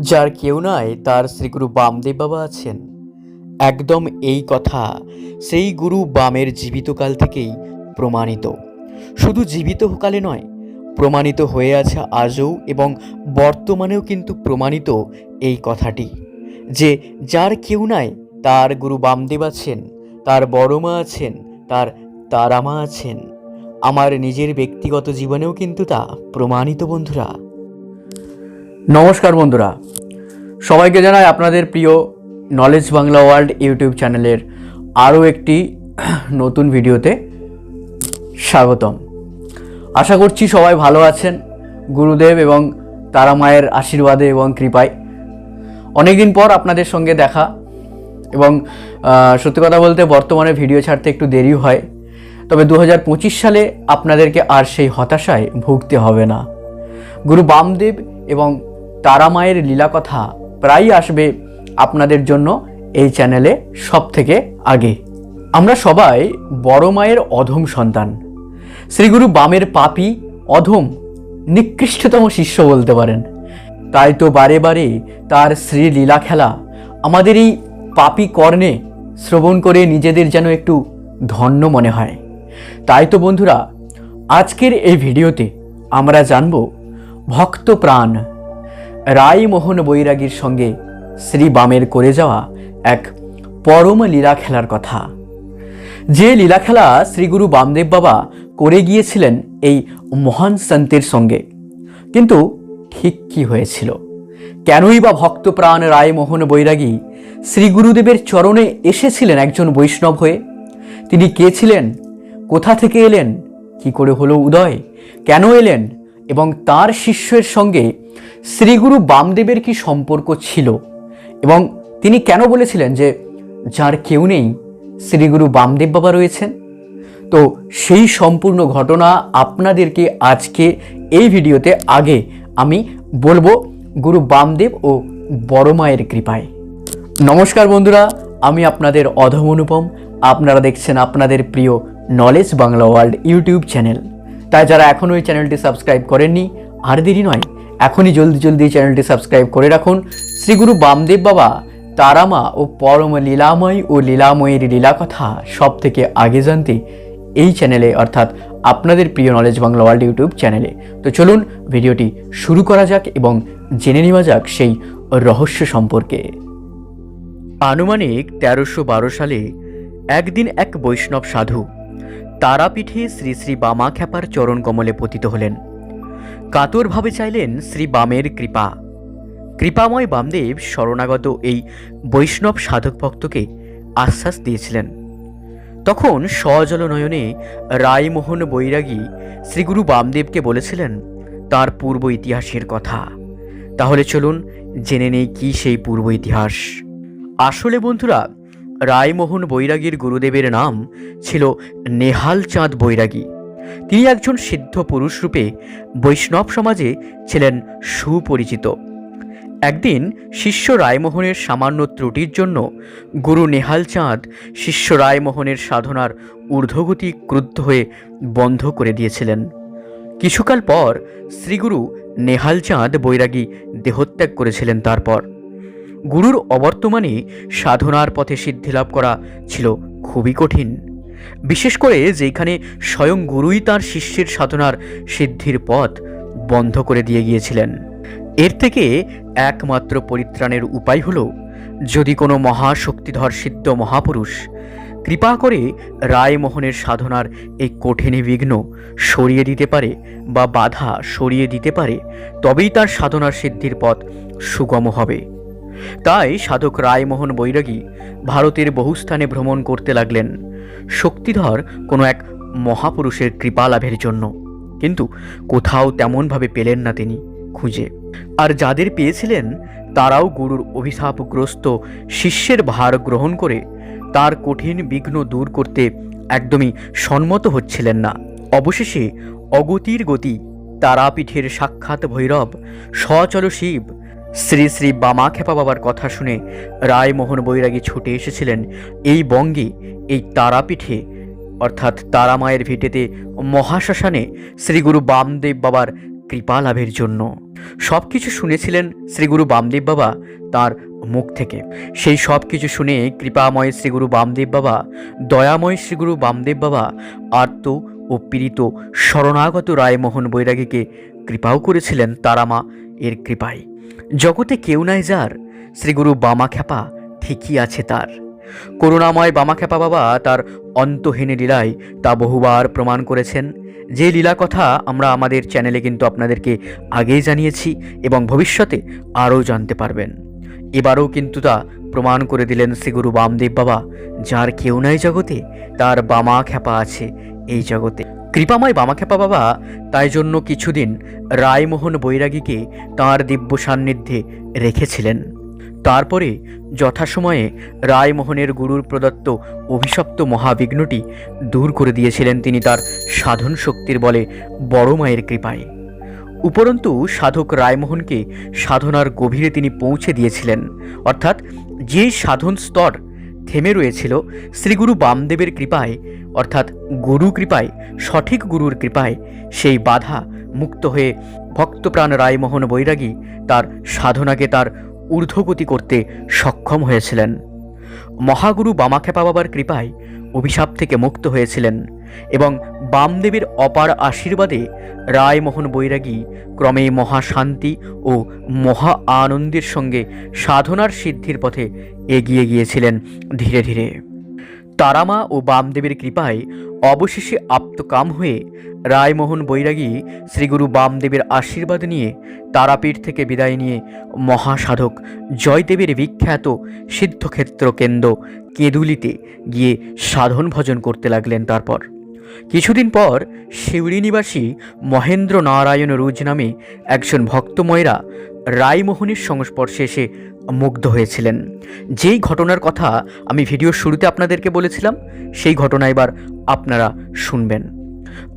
যার কেউ নয় তার শ্রীগুরু বামদেব বাবা আছেন। একদম এই কথা সেই গুরু বামের জীবিতকাল থেকেই প্রমাণিত। শুধু জীবিত কালে নয়, প্রমাণিত হয়ে আছে আজও এবং বর্তমানেও কিন্তু প্রমাণিত এই কথাটি যে যার কেউ নাই, তার গুরু বামদেব আছেন, তার বড় মা আছেন, তার তারামা আছেন। আমার নিজের ব্যক্তিগত জীবনেও কিন্তু তা প্রমাণিত বন্ধুরা। নমস্কার বন্ধুরা। সবাইকে জানাই আপনাদের প্রিয় নলেজ বাংলা ওয়ার্ল্ড ইউটিউব চ্যানেলের আরও একটি নতুন ভিডিওতে স্বাগতম। আশা করছি সবাই ভালো আছেন, গুরুদেব এবং তারা মায়ের আশীর্বাদে এবং কৃপায়। অনেকদিন পর আপনাদের সঙ্গে দেখা এবং সত্যি কথা বলতে বর্তমানে ভিডিও ছাড়তে একটু দেরি হয়, তবে দু হাজার পঁচিশ সালে আপনাদেরকে আর সেই হতাশায় ভুগতে হবে না। গুরু বামদেব এবং তারা মায়ের লীলা কথা প্রায়ই আসবে আপনাদের জন্য এই চ্যানেলে সব থেকে আগে। আমরা সবাই বড় মায়ের অধম সন্তান। শ্রীগুরু বামের পাপি, অধম, নিকৃষ্টতম শিষ্য বলতে পারেন। তাই তো বারে বারে তার শ্রী লীলা খেলা, আমাদের এই পাপি কর্ণে শ্রবণ করে নিজেদের যেন একটু ধন্য মনে হয়। তাই তো বন্ধুরা, আজকের এই ভিডিওতে আমরা জানব ভক্ত প্রাণ রায়মোহন বৈরাগীর সঙ্গে শ্রী বামের করে যাওয়া এক পরম লীলা খেলার কথা। যে লীলা খেলা শ্রীগুরু বামদেব বাবা করে গিয়েছিলেন এই মহান সন্তের সঙ্গে, কিন্তু ঠিক কি হয়েছিল? কেনই বা ভক্তপ্রাণ রায়মোহন বৈরাগী শ্রী গুরুদেবের চরণে এসেছিলেন একজন বৈষ্ণব হয়ে? তিনি কে ছিলেন? কোথা থেকে এলেন? কি করে হলো উদয়? কেন এলেন? এবং তার শিষ্যের সঙ্গে শ্রীগুরু বামদেবের কি সম্পর্ক ছিল? এবং তিনি কেন বলেছিলেন যে যার কেউ নেই, শ্রীগুরু বামদেব বাবা রয়েছেন? তো সেই সম্পূর্ণ ঘটনা আপনাদেরকে আজকে এই ভিডিওতে আগে আমি বলব গুরু বামদেব ও বড় মায়ের কৃপায়। নমস্কার বন্ধুরা, আমি আপনাদের অধম অনুপম। আপনারা দেখছেন আপনাদের প্রিয় knowledge Bangla world YouTube channel. তাই যারা এখনও এই চ্যানেলটি সাবস্ক্রাইব করেননি, আর দেরি নয়, এখনই জলদি জলদি এই চ্যানেলটি সাবস্ক্রাইব করে রাখুন। শ্রীগুরু বামদেব বাবা, তারামা ও পরম লীলাময় ও লীলাময়ের লীলা কথা সব থেকে আগে জানতে এই চ্যানেলে, অর্থাৎ আপনাদের প্রিয় নলেজ বাংলা ওয়ার্ল্ড ইউটিউব চ্যানেলে। তো চলুন, ভিডিওটি শুরু করা যাক এবং জেনে নেওয়া যাক সেই রহস্য সম্পর্কে। আনুমানিক তেরোশো বারো সালে একদিন এক বৈষ্ণব সাধু তারাপীঠে শ্রী শ্রী বামা খ্যাপার চরণ কমলে পতিত হলেন। কাতরভাবে চাইলেন শ্রী বামের কৃপা। কৃপাময় বামদেব শরণাগত এই বৈষ্ণব সাধক ভক্তকে আশ্বাস দিয়েছিলেন। তখন সজল নয়নে রায়মোহন বৈরাগী শ্রীগুরু বামদেবকে বলেছিলেন, তার পূর্ব ইতিহাসের কথা। তাহলে চলুন জেনে নেই কি সেই পূর্ব ইতিহাস? আসলে বন্ধুরা রায়মোহন বৈরাগীর গুরুদেবের নাম ছিল নেহাল চাঁদ বৈরাগী। তিনি একজন সিদ্ধ পুরুষ রূপে বৈষ্ণব সমাজে ছিলেন সুপরিচিত। একদিন শিষ্য রায়মোহনের সামান্য ত্রুটির জন্য গুরু নেহাল চাঁদ শিষ্য রায়মোহনের সাধনার ঊর্ধ্বগতি ক্রুদ্ধ হয়ে বন্ধ করে দিয়েছিলেন। কিছুকাল পর শ্রীগুরু নেহাল চাঁদ বৈরাগী দেহত্যাগ করেছিলেন তারপর। গুরুর অবর্তমানে সাধনার পথে সিদ্ধিলাভ করা ছিল খুবই কঠিন। বিশেষ করে যেখানে স্বয়ং গুরুই তার শিষ্যের সাধনার সিদ্ধির পথ বন্ধ করে দিয়ে গিয়েছিলেন। এর থেকে একমাত্র পরিত্রাণের উপায় হল, যদি কোনো মহাশক্তিধর সিদ্ধ মহাপুরুষ কৃপা করে রায়মোহনের সাধনার এই কঠিন বিঘ্ন সরিয়ে দিতে পারে বা বাধা সরিয়ে দিতে পারে, তবেই তার সাধনার সিদ্ধির পথ সুগম হবে। তাই সাধক রায়মোহন বৈরাগী ভারতের বহু স্থানে ভ্রমণ করতে লাগলেন। শক্তিধর কোনো এক মহাপুরুষের কৃপা লাভের জন্য। কিন্তু কোথাও তেমনভাবে পেলেন না তিনি খুঁজে। আর যাদের পেয়েছিলেন, তারাও গুরুর অভিশাপগ্রস্ত শিষ্যের ভার গ্রহণ করে তার কঠিন বিঘ্ন দূর করতে একদমই সম্মত হচ্ছিলেন না। অবশেষে অগতির গতি তারাপীঠের সাক্ষাৎ ভৈরব, সচল শিব শ্রী শ্রী বামাখ্যাপা বাবার কথা শুনে রায়মোহন বৈরাগী ছুটে এসেছিলেন এই বঙ্গে, এই তারাপীঠে, অর্থাৎ তারামায়ের ভিটেতে মহাশ্মশানে শ্রীগুরু বামদেব বাবার কৃপা লাভের জন্য। সব কিছু শুনেছিলেন শ্রীগুরু বামদেব বাবা তার মুখ থেকে। সেই সব কিছু শুনে কৃপাময় শ্রীগুরু বামদেব বাবা, দয়াময় শ্রীগুরু বামদেব বাবা, আর্ত ও পীড়িত শরণাগত রায়মোহন বৈরাগীকে কৃপাও করেছিলেন তারামা এর কৃপায়। জগতে কেউ নাই যার, শ্রীগুরু বামা খ্যাপা ঠিকই আছে তার। করুণাময় বামাখ্যাপা বাবা তার অন্তহীন লীলায় তা বহুবার প্রমাণ করেছেন। যে লীলা কথা আমরা আমাদের চ্যানেলে কিন্তু আপনাদেরকে আগেই জানিয়েছি এবং ভবিষ্যতে আরও জানতে পারবেন। এবারও কিন্তু তা প্রমাণ করে দিলেন শ্রীগুরু বামদেব বাবা, যার কেউ নাই জগতে, তার বামা খ্যাপা আছে এই জগতে। কৃপাময় বামাখ্যাপা বাবা তাই জন্য কিছুদিন রায়মোহন বৈরাগীকে তাঁর দিব্য সান্নিধ্যে রেখেছিলেন। তারপরে যথাসময়ে রায়মোহনের গুরুর প্রদত্ত অভিশপ্ত মহাবিঘ্নটি দূর করে দিয়েছিলেন তিনি তার সাধন শক্তির বলে বড় মায়ের কৃপায়। উপরন্তু সাধক রায়মোহনকে সাধনার গভীরে তিনি পৌঁছে দিয়েছিলেন। অর্থাৎ যে সাধন স্তর থেমে রয়েছিল শ্রীগুরু বামদেবের কৃপায়, অর্থাৎ গুরু কৃপায়, সঠিক গুরুর কৃপায়, সেই বাধা মুক্ত হয়ে ভক্তপ্রাণ রায়মোহন বৈরাগী তার সাধনাকে তার ঊর্ধ্বগতি করতে সক্ষম হয়েছিলেন। মহাগুরু বামাখেপা বাবার কৃপায় অভিশাপ থেকে মুক্ত হয়েছিলেন এবং বামদেবের অপার আশীর্বাদে রায়মোহন বৈরাগী ক্রমে মহাশান্তি ও মহা আনন্দের সঙ্গে সাধনার সিদ্ধির পথে এগিয়ে গিয়েছিলেন ধীরে ধীরে। তারামা ও বামদেবের কৃপায় অবশেষে আপ্তকাম হয়ে রায়মোহন বৈরাগী শ্রীগুরু বামদেবের আশীর্বাদ নিয়ে তারাপীঠ থেকে বিদায় নিয়ে মহাসাধক জয়দেবের বিখ্যাত সিদ্ধক্ষেত্র কেন্দ্র কেদুলিতে গিয়ে সাধন ভজন করতে লাগলেন তারপর। কিছুদিন পর শিউড়ি নিবাসী মহেন্দ্র নারায়ণ রুজ নামে একজন ভক্তময়রা রায়মোহনের সংস্পর্শে এসে মুগ্ধ হয়েছিলেন। যেই ঘটনার কথা আমি ভিডিওর শুরুতে আপনাদেরকে বলেছিলাম, সেই ঘটনা এবার আপনারা শুনবেন।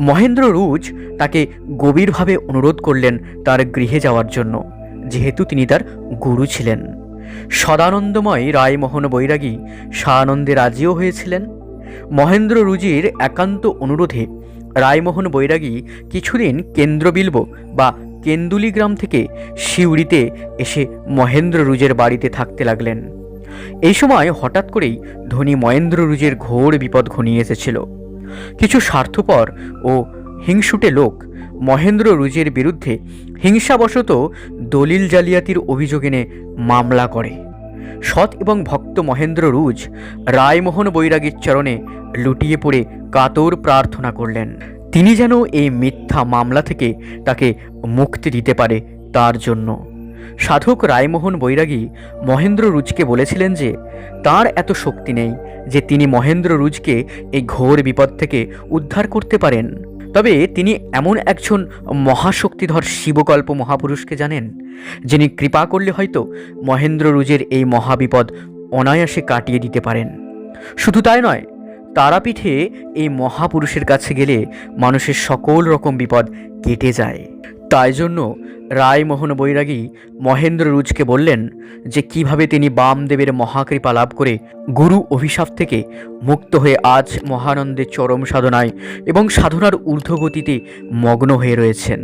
মহেন্দ্র রুজ তাকে গভীরভাবে অনুরোধ করলেন তার গৃহে যাওয়ার জন্য, যেহেতু তিনি তার গুরু ছিলেন। সদানন্দময় রায়মোহন বৈরাগী সানন্দে রাজিও হয়েছিলেন। মহেন্দ্র রুজির একান্ত অনুরোধে রায়মোহন বৈরাগী কিছুদিন কেন্দ্রবিল্ব বা কেন্দুলি গ্রাম থেকে শিউড়িতে এসে মহেন্দ্র রুজের বাড়িতে থাকতে লাগলেন। এই সময় হঠাৎ করেই ধনী মহেন্দ্র রুজের ঘোর বিপদ ঘনিয়ে এসেছিল। কিছু স্বার্থপর ও হিংসুটে লোক মহেন্দ্র রুজের বিরুদ্ধে হিংসাবশত দলিল জালিয়াতির অভিযোগ এনে মামলা করে। সৎ এবং ভক্ত মহেন্দ্র রুজ রায়মোহন বৈরাগীর চরণে লুটিয়ে পড়ে কাতর প্রার্থনা করলেন। তিনি যেন এই মিথ্যা মামলা থেকে তাকে মুক্তি দিতে পারে তার জন্য। সাধক রায়মোহন বৈরাগী মহেন্দ্র রুজকে বলেছিলেন যে, তার এত শক্তি নেই যে তিনি মহেন্দ্র রুজকে এই ঘোর বিপদ থেকে উদ্ধার করতে পারেন। তবে তিনি এমন একজন মহাশক্তিধর শিবকল্প মহাপুরুষকে জানেন, যিনি কৃপা করলে হয়তো মহেন্দ্র রুজের এই মহাবিপদ অনায়াসে কাটিয়ে দিতে পারেন। শুধু তাই নয়, তারাপীঠে এই মহাপুরুষের কাছে গেলে মানুষের সকল রকম বিপদ কেটে যায়। তাই জন্য রায়মোহন বৈরাগী মহেন্দ্র রুজকে বললেন যে কীভাবে তিনি বামদেবের মহাকৃপা লাভ করে গুরু অভিশাপ থেকে মুক্ত হয়ে আজ মহানন্দের চরম সাধনায় এবং সাধনার ঊর্ধ্বগতিতে মগ্ন হয়ে রয়েছেন।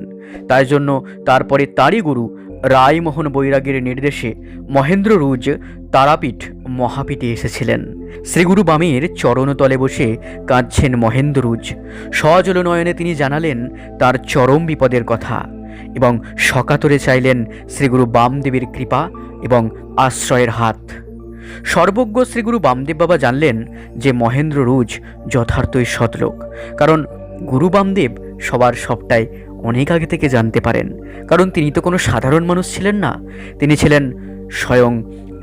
তাই জন্য তারপরে তারই গুরু রায়মোহন বৈরাগীর নির্দেশে মহেন্দ্র রুজ তারাপীঠ মহাপীঠে এসেছিলেন। শ্রীগুরু বামের চরণতলে বসে কাঁদছেন মহেন্দ্র রুজ। সজল নয়নে তিনি জানালেন তার চরম বিপদের কথা এবং সকাতরে চাইলেন শ্রীগুরু বামদেবের কৃপা এবং আশ্রয়ের হাত। সর্বজ্ঞ শ্রীগুরু বামদেব বাবা জানলেন যে মহেন্দ্র রুজ যথার্থই সৎলোক, কারণ গুরু বামদেব সবার সবটাই অনেক আগে থেকে জানতে পারেন। কারণ তিনি তো কোনো সাধারণ মানুষ ছিলেন না, তিনি ছিলেন স্বয়ং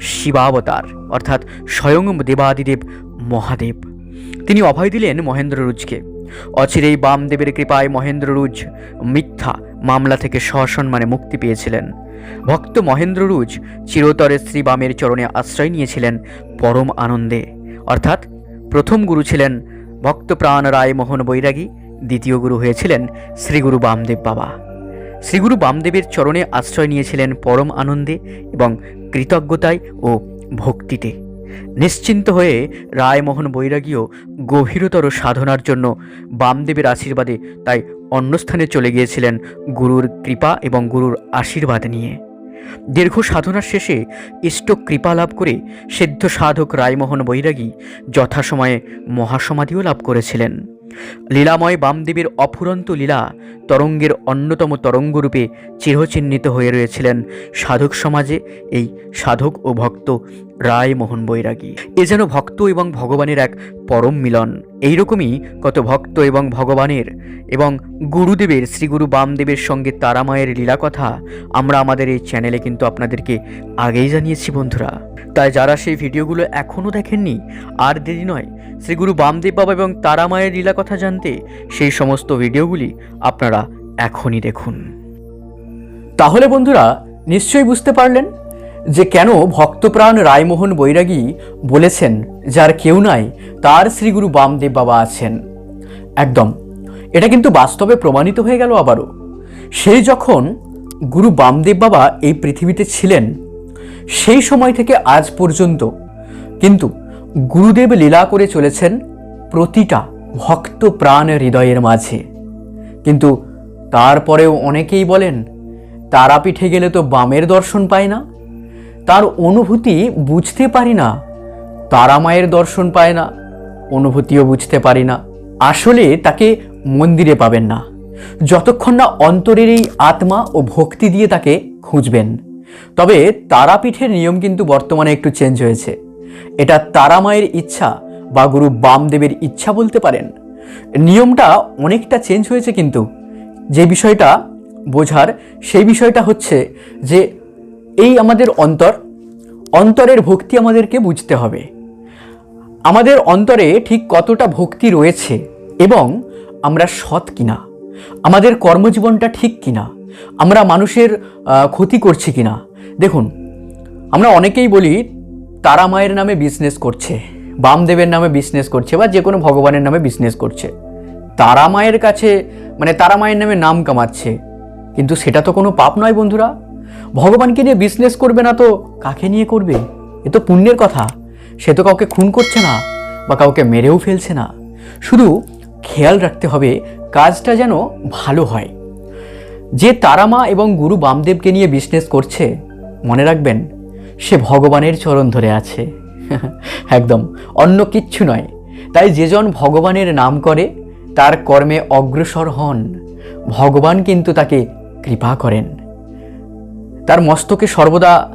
শিবাবতার, অর্থাৎ স্বয়ং দেবাদিদেব মহাদেব। তিনি অভয় দিলেন মহেন্দ্র রুজকে। অচিরেই বামদেবের কৃপায় মহেন্দ্র রুজ মিথ্যা মামলা থেকে সসম্মানে মুক্তি পেয়েছিলেন। ভক্ত মহেন্দ্র রুজ চিরতরে শ্রী বামের চরণে আশ্রয় নিয়েছিলেন পরম আনন্দে। অর্থাৎ প্রথম গুরু ছিলেন ভক্তপ্রাণ রায় মোহন বৈরাগী, দ্বিতীয় গুরু হয়েছিলেন শ্রীগুরু বামদেব বাবা। শ্রীগুরু বামদেবের চরণে আশ্রয় নিয়েছিলেন পরম আনন্দে এবং কৃতজ্ঞতায় ও ভক্তিতে। নিশ্চিন্ত হয়ে রায়মোহন বৈরাগীও গভীরতর সাধনার জন্য বামদেবের আশীর্বাদে তাই অন্যস্থানে চলে গিয়েছিলেন গুরুর কৃপা এবং গুরুর আশীর্বাদ নিয়ে। দীর্ঘ সাধনার শেষে ইষ্ট কৃপা লাভ করে সিদ্ধ সাধক রায়মোহন বৈরাগী যথাসময়ে মহাসমাধিও লাভ করেছিলেন। লীলাময় বামদেবের অফুরন্ত লীলা তরঙ্গের অন্যতম তরঙ্গরূপে চিরচিহ্নিত হয়ে রয়েছিলেন সাধক সমাজে এই সাধক ও ভক্ত রায়মোহন বৈরাগী। এ যেন ভক্ত এবং ভগবানের এক পরম মিলন। এইরকমই কত ভক্ত এবং ভগবানের এবং গুরুদেবের শ্রীগুরু বামদেবের সঙ্গে তারামায়ের লীলা কথা আমরা আমাদের এই চ্যানেলে কিন্তু আপনাদেরকে আগেই জানিয়েছি বন্ধুরা। তাই যারা সেই ভিডিওগুলো এখনও দেখেননি, আর দেরি নয়, শ্রীগুরু বামদেব বাবা এবং তারা মায়ের লীলা কথা জানতে সেই সমস্ত ভিডিওগুলি আপনারা এখনই দেখুন। তাহলে বন্ধুরা, নিশ্চয়ই বুঝতে পারলেন যে কেন ভক্তপ্রাণ রায়মোহন বৈরাগী বলেছেন, যার কেউ নাই, তার শ্রীগুরু বামদেব বাবা আছেন। একদম। এটা কিন্তু বাস্তবে প্রমাণিত হয়ে গেল আবারও। সেই যখন গুরু বামদেব বাবা এই পৃথিবীতে ছিলেন সেই সময় থেকে আজ পর্যন্ত। কিন্তু গুরুদেব লীলা করে চলেছেন প্রতিটা ভক্ত প্রাণ হৃদয়ের মাঝে। কিন্তু তারপরেও অনেকেই বলেন, তারাপীঠে গেলে তো বামের দর্শন পায় না। তার অনুভূতি বুঝতে পারি না তারা মায়ের দর্শন পায় না, অনুভূতিও বুঝতে পারি না। আসলে তাকে মন্দিরে পাবেন না। যতক্ষণ না অন্তরের এই আত্মা ও ভক্তি দিয়ে তাকে খুঁজবেন। তবে তারাপীঠের নিয়ম কিন্তু বর্তমানে একটু চেঞ্জ হয়েছে। এটা তারা মায়ের ইচ্ছা বা গুরু বামদেবের ইচ্ছা বলতে পারেন। নিয়মটা অনেকটা চেঞ্জ হয়েছে কিন্তু। যে বিষয়টা বোঝার, সেই বিষয়টা হচ্ছে যে এই আমাদের অন্তর, অন্তরের ভক্তি আমাদেরকে বুঝতে হবে। আমাদের অন্তরে ঠিক কতটা ভক্তি রয়েছে এবং আমরা সৎ কিনা? আমাদের কর্মজীবনটা ঠিক কিনা? আমরা মানুষের ক্ষতি করছি কিনা? দেখুন, আমরা অনেকেই বলি, তারা মায়ের নামে বিজনেস করছে, বামদেবের নামে বিজনেস করছে বা যে কোনো ভগবানের নামে বিজনেস করছে। তারা মায়ের কাছে মানে তারা মায়ের নামে নাম কামাচ্ছে, কিন্তু সেটা তো কোনো পাপ নয় বন্ধুরা। ভগবানকে নিয়ে বিজনেস করবে না তো কাকে নিয়ে করবে? এ তো পুণ্যের কথা। সে তো কাউকে খুন করছে না বা কাউকে মেরেও ফেলছে না। শুধু খেয়াল রাখতে হবে, কাজটা যেন ভালো হয়। যে তারামা এবং গুরু বামদেবকে নিয়ে বিজনেস করছে, মনে রাখবেন, সে ভগবানের চরণ ধরে আছে। একদম, অন্য কিচ্ছু নয়। তাই যেজন ভগবানের নাম করে, তার কর্মে অগ্রসর হন। ভগবান কিন্তু তাকে কৃপা করেন। তার মস্তকে সর্বদা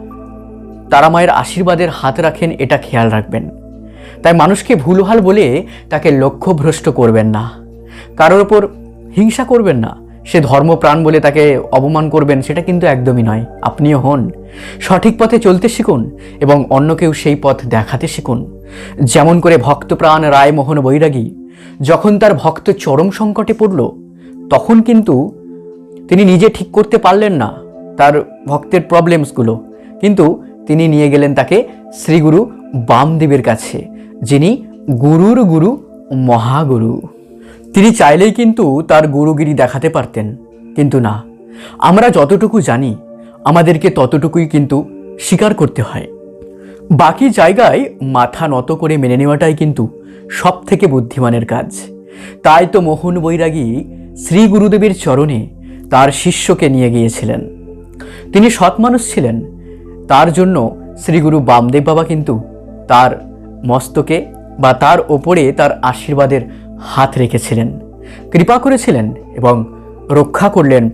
তারামায়ের আশীর্বাদের হাত রাখেন, এটা খেয়াল রাখবেন। তাই মানুষকে ভুলভাল বলে তাকে লক্ষ্যভ্রষ্ট করবেন না। কারোর ওপর হিংসা করবেন না। সে ধর্মপ্রাণ বলে তাকে অপমান করবেন, সেটা কিন্তু একদমই নয়। আপনিও হন। সঠিক পথে চলতে শিখুন এবং অন্যকেও সেই পথ দেখাতে শিখুন। যেমন করে ভক্তপ্রাণ রায়মোহন বৈরাগী, যখন তার ভক্ত চরম সংকটে পড়ল, তখন কিন্তু তিনি নিজে ঠিক করতে পারলেন না তার ভক্তের প্রবলেমসগুলো কিন্তু তিনি নিয়ে গেলেন তাকে শ্রীগুরু বামদেবের কাছে, যিনি গুরুর গুরু, মহাগুরু। তিনি চাইলেই কিন্তু তার গুরুগিরি দেখাতে পারতেন, কিন্তু না। আমরা যতটুকু জানি, আমাদেরকে ততটুকুই কিন্তু স্বীকার করতে হয়। বাকি জায়গায় মাথা নত করে মেনে নেওয়াটাই কিন্তু সব থেকে বুদ্ধিমানের কাজ। তাই তো মোহন বৈরাগী শ্রী গুরুদেবের চরণে তার শিষ্যকে নিয়ে গিয়েছিলেন। তিনি সৎ মানুষ ছিলেন। তার জন্য শ্রীগুরু বামদেব বাবা কিন্তু তার মস্তকে বা তার ওপরে তার আশীর্বাদের হাত রেখেছিলেন, কৃপা করেছিলেন এবং রক্ষা করলেন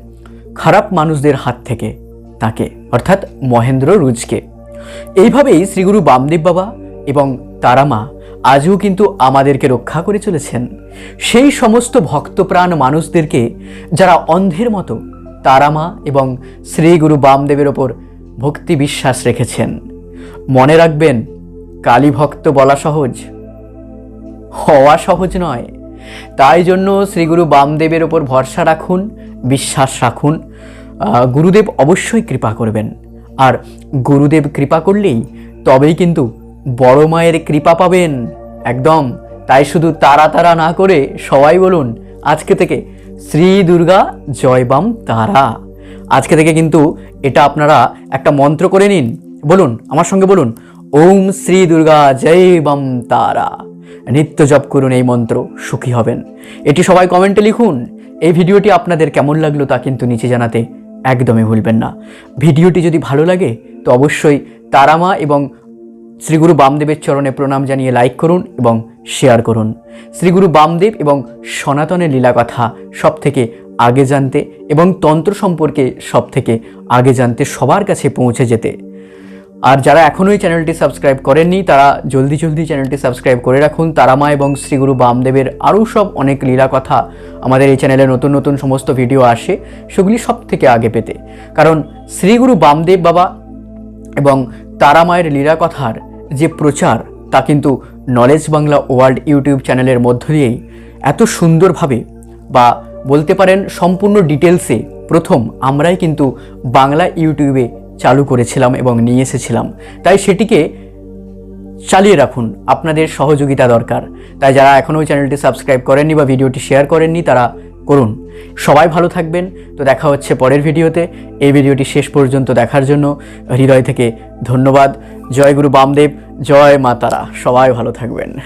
খারাপ মানুষদের হাত থেকে তাকে, অর্থাৎ মহেন্দ্র রুজকে। এইভাবেই শ্রীগুরু বামদেব বাবা এবং তারামা আজও কিন্তু আমাদেরকে রক্ষা করে চলেছেন। সেই সমস্ত ভক্তপ্রাণ মানুষদেরকে যারা অন্ধের মতো তারামা এবং শ্রীগুরু বামদেবের ওপর ভক্তি বিশ্বাস রেখেছেন। মনে রাখবেন কালী ভক্ত বলা সহজ, হওয়া সহজ নয়। তাই জন্য শ্রীগুরু বামদেবের ওপর ভরসা রাখুন, বিশ্বাস রাখুন। গুরুদেব অবশ্যই কৃপা করবেন। আর গুরুদেব কৃপা করলেই তবেই কিন্তু বড় মায়ের কৃপা পাবেন। একদম। তাই শুধু তারা তারা না করে সবাই বলুন, আজকে থেকে শ্রী দুর্গা জয়বাম তারা। আজকে থেকে কিন্তু এটা আপনারা একটা মন্ত্র করে নিন। বলুন, আমার সঙ্গে বলুন, ওম শ্রী দুর্গা, জয় বাম তারা। নিত্য জপ করুন এই মন্ত্র, সুখী হবেন। এটি সবাই কমেন্টে লিখুন, এই ভিডিওটি আপনাদের কেমন লাগল তা কিন্তু নিচে জানাতে একদমই ভুলবেন না। ভিডিওটি যদি ভালো লাগে, তো অবশ্যই তারামা এবং শ্রীগুরু বামদেবের চরণে প্রণাম জানিয়ে লাইক করুন এবং শেয়ার করুন। শ্রীগুরু বামদেব এবং সনাতনের লীলা কথা সব থেকে আগে জানতে এবং তন্ত্র সম্পর্কে সব থেকে আগে জানতে সবার কাছে পৌঁছে যেতে। আর যারা এখনও এই চ্যানেলটি সাবস্ক্রাইব করেননি, তারা জলদি জলদি চ্যানেলটি সাবস্ক্রাইব করে রাখুন। তারামা এবং শ্রীগুরু বামদেবের আরও সব অনেক লীলা কথা আমাদের এই চ্যানেলে নতুন নতুন সমস্ত ভিডিও আসে, সেগুলি সব থেকে আগে পেতে। কারণ শ্রীগুরু বামদেব বাবা এবং তারামায়ের লীলা কথার যে প্রচার, তা কিন্তু নলেজ বাংলা ওয়ার্ল্ড ইউটিউব চ্যানেলের মধ্য দিয়েই এত সুন্দরভাবে বা বলতে পারেন সম্পূর্ণ ডিটেলসে প্রথম আমরাই কিন্তু বাংলা ইউটিউবে চালু করেছিলাম এবং নিয়ে এসেছিলাম। তাই সেটিকে চালিয়ে রাখুন। আপনাদের সহযোগিতা দরকার। তাই যারা এখনও চ্যানেলটি সাবস্ক্রাইব করেননি বা ভিডিওটি শেয়ার করেননি, তারা করুন। সবাই ভালো থাকবেন। তো দেখা হচ্ছে পরের ভিডিওতে। এই ভিডিওটি শেষ পর্যন্ত দেখার জন্য হৃদয় থেকে ধন্যবাদ। জয় গুরু বামদেব, জয় মা তারা। সবাই ভালো থাকবেন।